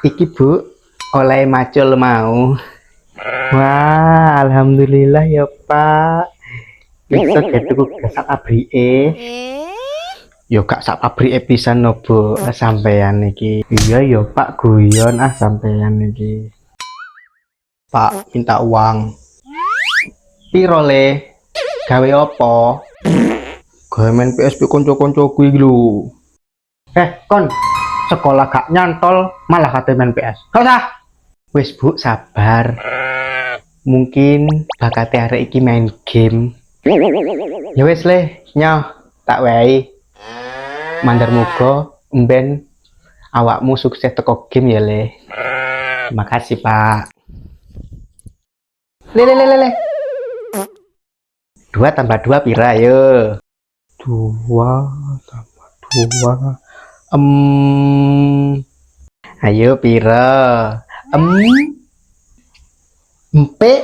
Iki Bu, oleh macul mau. Wah, alhamdulillah ya Pak. Iso tuku sak abrike. Eh? Yo gak sak pabrike pisan no Bu, Ah, sampean iki. Iya yo Pak guyon ah sampean iki. Pak, minta uang. Piro le? Gawe apa? Gawe main PSP konco-konco kuwi lho. Eh, kon, sekolah gak nyantol malah main PS. Gak usah. Wis Bu, sabar. Mungkin bakate arek iki main game. Ya wis le, nyoh, tak wae. Mandar muga mben awakmu sukses teko game ya le. Makasih Pak. Le le le le le. Dua tambah dua pira yo. Dua tambah dua. Um, ayo, Pira. Um, mpe.